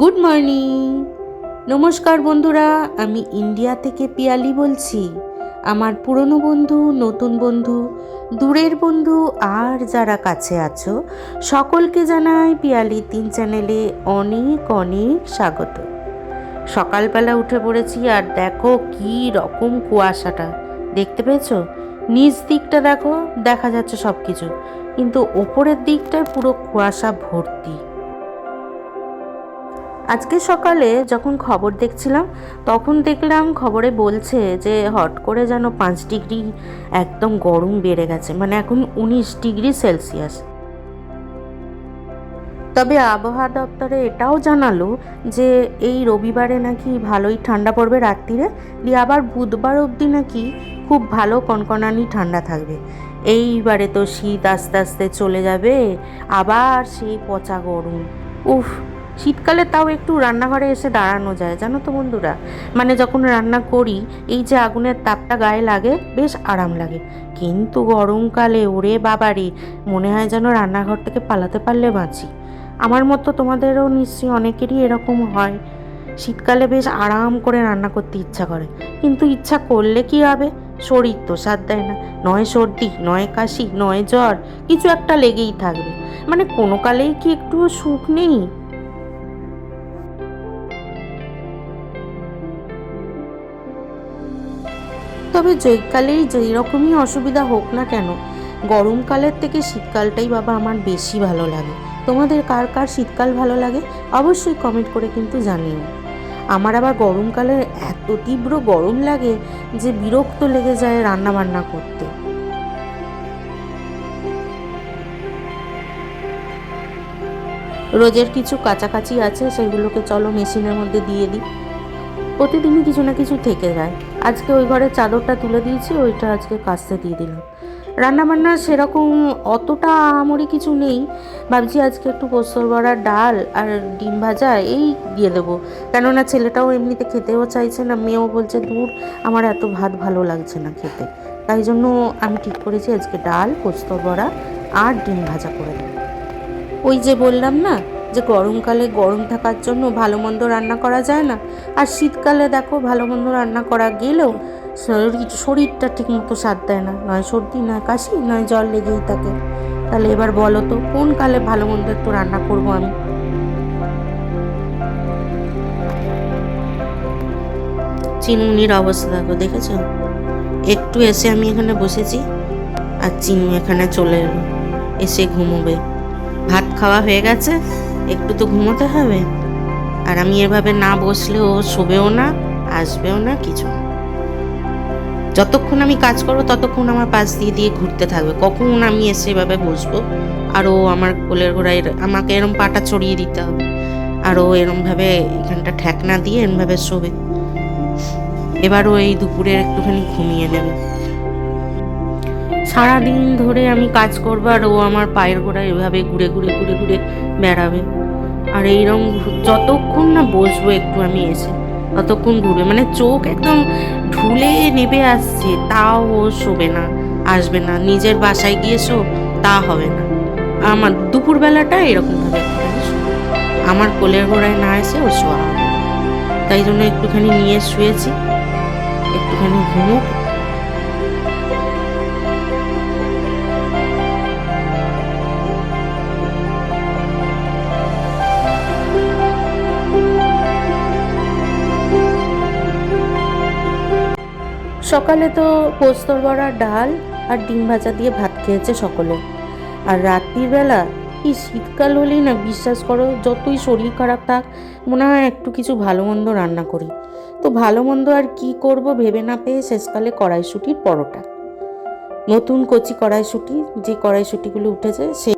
Good morning নমস্কার বন্ধুরা, আমি ইন্ডিয়া থেকে পিয়ালি বলছি। আমার পুরনো বন্ধু, নতুন বন্ধু, দূরের বন্ধু, আর যারা কাছে আছো, সকলকে জানাই পিয়ালি তিন চ্যানেলে অনেক অনেক স্বাগত। সকালবেলা উঠে পড়েছি আর দেখো কি রকম কুয়াশাটা। দেখতে পেয়েছ? নিচ দিকটা দেখো, দেখা যাচ্ছে সব কিছু কিন্তু ওপরের দিকটায় পুরো কুয়াশা ভর্তি। আজকে সকালে যখন খবর দেখছিলাম, তখন দেখলাম খবরে বলছে যে হট করে যেন পাঁচ ডিগ্রি একদম গরম বেড়ে গেছে মানে এখন উনিশ ডিগ্রি সেলসিয়াস। তবে আবহাওয়া দপ্তরে এটাও জানালো যে এই রবিবারে নাকি ভালোই ঠান্ডা পড়বে রাত্রিরে, দিয়ে আবার বুধবার অবধি নাকি খুব ভালো কনকনানি ঠান্ডা থাকবে। এইবারে তো শীত আস্তে আস্তে চলে যাবে, আবার সেই পচা গরম। উফ শীতকালে তাও একটু রান্নাঘরে এসে দাঁড়ানো যায়, জানো তো বন্ধুরা? মানে যখন রান্না করি, এই যে আগুনের তাপটা গায়ে লাগে, বেশ আরাম লাগে। কিন্তু গরমকালে, ওরে বাবারে, মনে হয় যেন রান্নাঘর থেকে পালাতে পারলে বাঁচি। আমার মতো তোমাদেরও নিশ্চয়ই অনেকেরই এরকম হয়। শীতকালে বেশ আরাম করে রান্না করতে ইচ্ছা করে। কিন্তু ইচ্ছা করলে কি হবে? শরীর তো সাথ দেয় না। নয় সর্দি, নয় কাশি, নয় জ্বর, কিছু একটা লেগেই থাকবে। মানে কোনো কালেই কি একটুও সুখ নেই? তবে জৈকালেই যেই রকমই অসুবিধা হোক না কেন, গরমকালের থেকে শীতকালটাই বাবা আমার বেশি ভালো লাগে। তোমাদের কার কার শীতকাল ভালো লাগে অবশ্যই কমেন্ট করে কিন্তু জানিও। আমার আবার গরমকালে এত তীব্র গরম লাগে যে বিরক্ত লেগে যায় রান্না বান্না করতে। রোজের কিছু কাছাকাছি আছে সেগুলোকে চলো মেশিনের মধ্যে দিয়ে দিই। প্রতিদিনই কিছু না কিছু থেকে যায়। আজকে ওই ঘরের চাদরটা তুলে দিয়েছি, ওইটা আজকে কাস্তে দিয়ে দিলাম। রান্নাবান্না সেরকম অতটা আমরি কিছু নেই। ভাবছি আজকে একটু পোস্তর বড়া, ডাল আর ডিম ভাজা এই দিয়ে দেবো। কেননা ছেলেটাও এমনিতে খেতেও চাইছে না, মেয়েও বলছে দূর আমার এত ভাত ভালো লাগছে না খেতে। তাই জন্য আমি ঠিক করেছি আজকে ডাল, পোস্তর বড়া আর ডিম ভাজা করে দেবো। ওই যে বললাম না যে গরমকালে গরম থাকার জন্য ভালো মন্দ রান্না করা যায় না। আর শীতকালে দেখো ভালো মন্দ রান্না করা গেলেও শরীর, শরীরটা ঠিক মতো সাথ দেয় না। নয় সর্দি, নয় কাশি, নয় জল লেগেই থাকে। তাহলে এবার বলো তো, কোন কালে ভালো মন্দ একটু রান্না করব আমি? চিনুনির অবস্থা দেখো, দেখেছ? একটু এসে আমি এখানে বসেছি আর চিনু এখানে চলে এলো। এসে ঘুমোবে। ভাত খাওয়া হয়ে গেছে। একটু তো ঘুমোতে হবে। আর আমি এভাবে না বসলে ও শোবেও না, আসবেও না, কিছু যতক্ষণ আমি কাজ করব, ততক্ষণ আমার পাশ দিয়ে দিয়ে ঘুরতে থাকবে। কখন আমি এসে এভাবে বসবো? আর ও আমার কোলের ঘোড়ায় আমাকে এরম পাটা চড়িয়ে দিতে হবে। আর ও এরমভাবে এখানটা ঠেকনা দিয়ে এরমভাবে শোবে। এবার ও এই দুপুরে একটুখানি ঘুমিয়ে নেবে। সারাদিন ধরে আমি কাজ করব, আর ও আমার পায়ের গোড়ায় এভাবে ঘুরে ঘুরে ঘুরে ঘুরে বেড়াবে। আর এইরকম যতক্ষণ না বসবো একটু আমি এসে, ততক্ষণ ঘুরবে। মানে চোখ একদম ঢুলে নেবে আসছে, তাও ও শোবে না, আসবে না। নিজের বাসায় গিয়ে শো, তা হবে না। আমার দুপুরবেলাটা এরকমভাবে। আমার কোলের গোড়ায় না এসে ও শোয়া তাই জন্য একটুখানি নিয়ে শুয়েছি, একটুখানি ঘুমুক সকালে তো পোস্তর বড়া, ডাল আর ডিম ভাজা দিয়ে ভাত খেয়েছে সকলে। আর রাত্রির বেলা এই শীতকাল হলেই না বিশ্বাস করো, যতই শরীর খারাপ থাক, মনে হয় একটু কিছু ভালো মন্দ রান্না করি। তো ভালো মন্দ আর কি করব ভেবে না পেয়ে শেষকালে কড়াইশুটির পরোটা। নতুন কচি কড়াইশুটি, যে কড়াইশুটিগুলো উঠেছে সে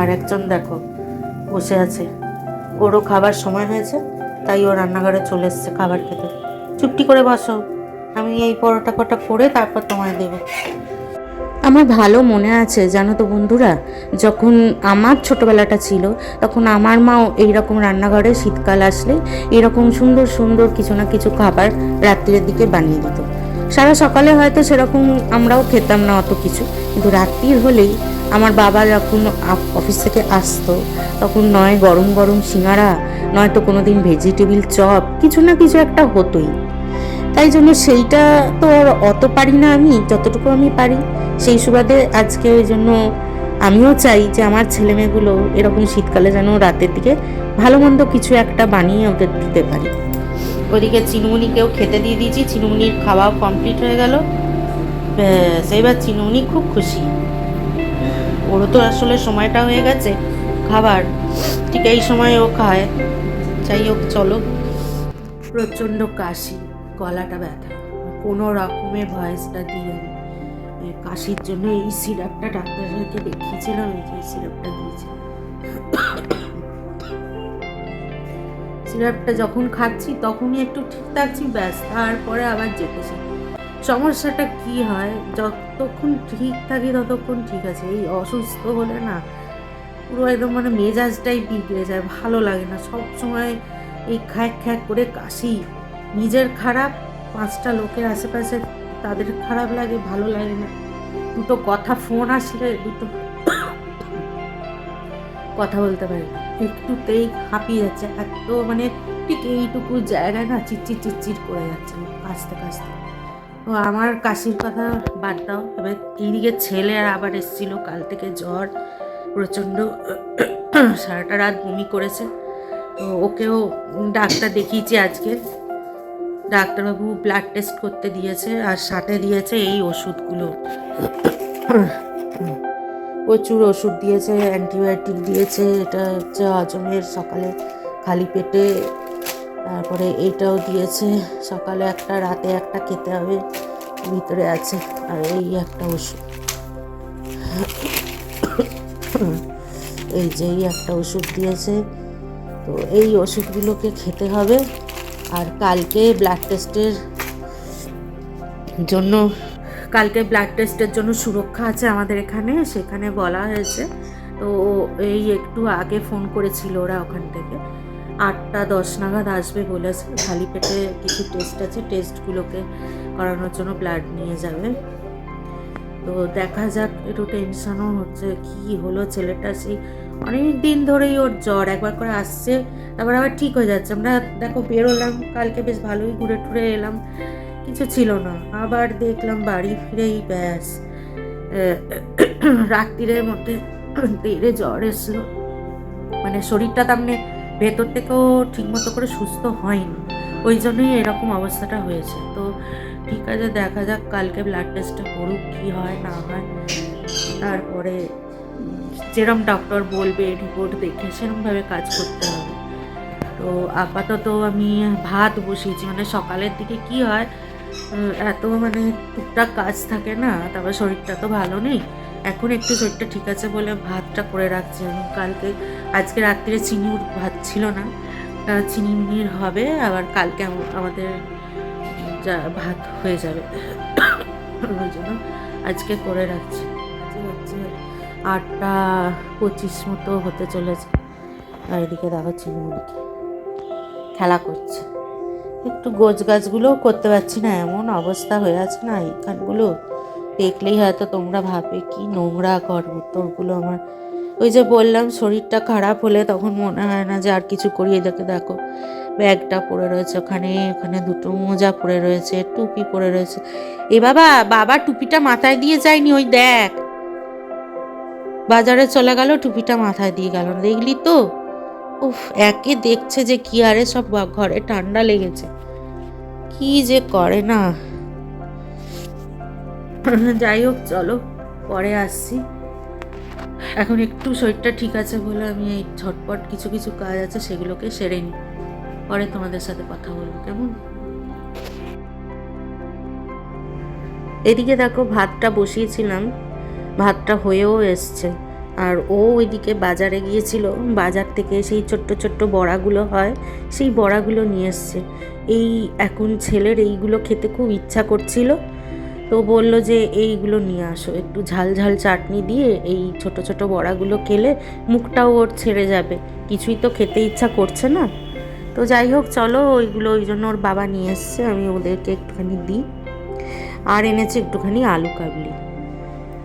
আর একজন দেখো, বসে আছে। ওরও খাবার সময় হয়েছে। তাই ও রান্নাঘরে চলে এসছে খাবার খেতে। চুপটি করে বসো। আমি এই পরোটা কটা করে তারপর তোমায় দেবো। আমার ভালো মনে আছে, জানো তো বন্ধুরা? যখন আমার ছোটোবেলাটা ছিল, তখন আমার মাও এইরকম রান্নাঘরে শীতকাল আসলে এরকম সুন্দর সুন্দর কিছু না কিছু খাবার রাত্রের দিকে বানিয়ে দিত। সারা সকালে হয়তো সেরকম আমরাও খেতাম না অত কিছু। কিন্তু রাত্রির হলেই আমার বাবা যখন অফিস থেকে আসতো, তখন নয় গরম গরম সিঙ্গারা নয়তো কোনো দিন ভেজিটেবিল চপ, কিছু না কিছু একটা হতোই। তাই জন্য সেইটা তো আর অত পারি না আমি, যতটুকু আমি পারি। সেই সুবাদে আজকে ওই জন্য আমিও চাই যে আমার ছেলেমেয়েগুলো এরকম শীতকালে যেন রাতের দিকে ভালো মন্দ কিছু একটা বানিয়ে ওদের দিতে পারি। ওদিকে চিনুমুনিকেও খেতে দিয়ে দিয়েছি। চিনুমুনির খাওয়াও কমপ্লিট হয়ে গেল। সেইবার চিনুমুনি খুব খুশি। ওরও তো আসলে সময়টা হয়ে গেছে খাবার। ঠিক এই সময় ও খায়। যাই হোক, চলো। প্রচণ্ড কাশি, গলাটা ব্যথা। কোনো রকমে ভয়েসটা দিয়ে কাশির জন্য এই সিরাপটা ডাক্তারকে দেখিয়েছিলাম, এই যে সিরাপটা দিয়েছে সিরাপটা যখন খাচ্ছি, তখনই একটু ঠিক থাকছি, ব্যাস, তারপরে আবার যেতেছে সমস্যাটা কি হয়? যতক্ষণ ঠিক থাকি, ততক্ষণ ঠিক আছে। এই অসুস্থ হলে না, পুরো একদম মানে মেজাজটাই বিগড়ে যায়, ভালো লাগে না। সব সময় এই খ্যাক খ্যাক করে কাশি। নিজের খারাপ, পাঁচটা লোকের আশেপাশে তাদের খারাপ লাগে, ভালো লাগে না। দুটো কথা ফোন আসলে, দুটো কথা বলতে পারি। একটুতেই হাঁপিয়ে যাচ্ছে। এত মানে ঠিক এইটুকু জায়গায় না চিচ্চির চিচ্চির করে যাচ্ছে কাশতে কাশতে। তো আমার কাশির কথা বাদ দাও। এবার এইদিকে ছেলে আর আবার এসেছিল। কাল থেকে জ্বর প্রচণ্ড সারাটা রাত বমি করেছে। তো ওকেও ডাক্তার দেখিয়েছি আজকে। ডাক্তারবাবু ব্লাড টেস্ট করতে দিয়েছে আর সাথে দিয়েছে এই ওষুধগুলো। প্রচুর ওষুধ দিয়েছে, অ্যান্টিবায়োটিক দিয়েছে, এটা হচ্ছে হজমের সকালে খালি পেটে, তারপরে এইটাও দিয়েছে, সকালে একটা, রাতে একটা খেতে হবে, ভিতরে আছে, আর এই একটা ওষুধ। এই যে এই একটা ওষুধ দিয়েছে, তো এই ওষুধগুলোকে খেতে হবে, আর কালকে ব্লাড টেস্টের জন্য কালকে ব্লাড টেস্টের জন্য সুরক্ষা আছে আমাদের এখানে, সেখানে বলা হয়েছে। তো এই একটু আগে ফোন করেছিল ওরা ওখান থেকে। আটটা দশ নাগাদ আসবে বলেছে, খালি পেটে কিছু টেস্ট আছে টেস্টগুলোকে করানোর জন্য ব্লাড নিয়ে যাবে। তো দেখা যাক, একটু টেনশনও হচ্ছে, কি হলো ছেলেটা সেই অনেক দিন ধরেই ওর জ্বর, একবার করে আসছে, তারপর আবার ঠিক হয়ে যাচ্ছে। আমরা দেখো বেরোলাম, কালকে বেশ ভালোই ঘুরে টুরে এলাম। কিছু ছিল না। আবার দেখলাম বাড়ি ফিরেই ব্যাস। রাত্রিরের মধ্যে তেরে জ্বর এসলো মানে শরীরটা তার মানে ভেতর থেকেও ঠিকমতো করে সুস্থ হয়নি। ওই জন্যই এরকম অবস্থাটা হয়েছে। তো ঠিক আছে, দেখা যাক কালকে ব্লাড টেস্টটা করুক কী হয়, না হয়। তারপরে যেরম ডক্টর বলবে রিপোর্ট দেখে সেরমভাবে কাজ করতে হবে। তো আপাতত আমি ভাত বসিয়েছি। মানে সকালের দিকে কি হয় এত মানে টুকটাক কাজ থাকে না, তারপর শরীরটা তো ভালো নেই। এখন একটু শরীরটা ঠিক আছে বলে ভাতটা করে রাখছি। কালকে, আজকে রাত্রিরে চিনির ভাত ছিল না। চিনি মিনির হবে, আবার কালকে আমাদের যা ভাত হয়ে যাবে। ওই জন্য আজকে করে রাখছি। হচ্ছে আটটা পঁচিশ মতো হতে চলেছে। আর এদিকে দেখো চিনিমুনিকে খেলা করছে। একটু গোছ গাছগুলোও করতে পারছি না, এমন অবস্থা হয়ে আছে না এখানগুলো দেখলেই হয়তো তোমরা ভাবে কি নোংরা ঘর উত্তরগুলো আমার। ওই যে বললাম, শরীরটা খারাপ হলে তখন মনে হয় না যে আর কিছু করিয়ে দেখে দেখো, ব্যাগটা পড়ে রয়েছে ওখানে ওখানে দুটো মোজা পড়ে রয়েছে, টুপি পড়ে রয়েছে। এ বাবা বাবা, টুপিটা মাথায় দিয়ে যায়নি, ওই দেখ। বাজারে চলে গেল, টুপিটা মাথায় দিয়ে গেল দেখলি তো? উফ, একে দেখছে যে কি আরে সব ঘরে ঠান্ডা লেগেছে। কি যে করে না। যাই হোক, চলো, পরে আসছি। এখন একটু শরীরটা ঠিক আছে বলে আমি এই ঝটপট কিছু কিছু কাজ আছে সেগুলোকে সেরে নিই। পরে তোমাদের সাথে কথা বলব, কেমন? এদিকে দেখো, ভাতটা বসিয়েছিলাম। ভাতটা হয়েও এসছে। আর ও ওইদিকে বাজারে গিয়েছিল, বাজার থেকে সেই ছোট্ট ছোট্ট বড়াগুলো হয়, সেই বড়াগুলো নিয়ে এসছে। এই এখন ছেলের এইগুলো খেতে খুব ইচ্ছা করছিল, তো বলল যে এইগুলো নিয়ে আসো, একটু ঝাল ঝাল চাটনি দিয়ে এই ছোট ছোট বড়াগুলো খেলে মুখটাও ওর ছেড়ে যাবে, কিছুই তো খেতে ইচ্ছা করছে না। তো যাই হোক, চলো ওইগুলো ওই জন্য ওর বাবা নিয়ে এসছে, আমি ওদেরকে একটুখানি দিই। আর এনেছে একটুখানি আলু কাবলি।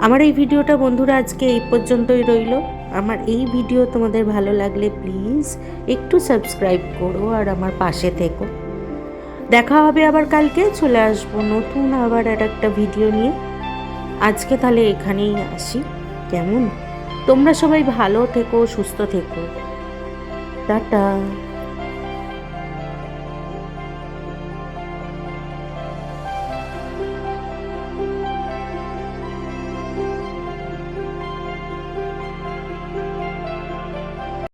আমার এই ভিডিওটা বন্ধুরা আজকে এই পর্যন্তই রইল। আমার এই ভিডিও তোমাদের ভালো লাগলে প্লিজ একটু সাবস্ক্রাইব করো আর আমার পাশে থেকো। দেখা হবে আবার কালকে, চলে আসব নতুন আবার আর একটা ভিডিও নিয়ে। আজকে তাহলে এখানেই আসি। কেমন? তোমরা সবাই ভালো থেকো, সুস্থ থেকো। টাটা।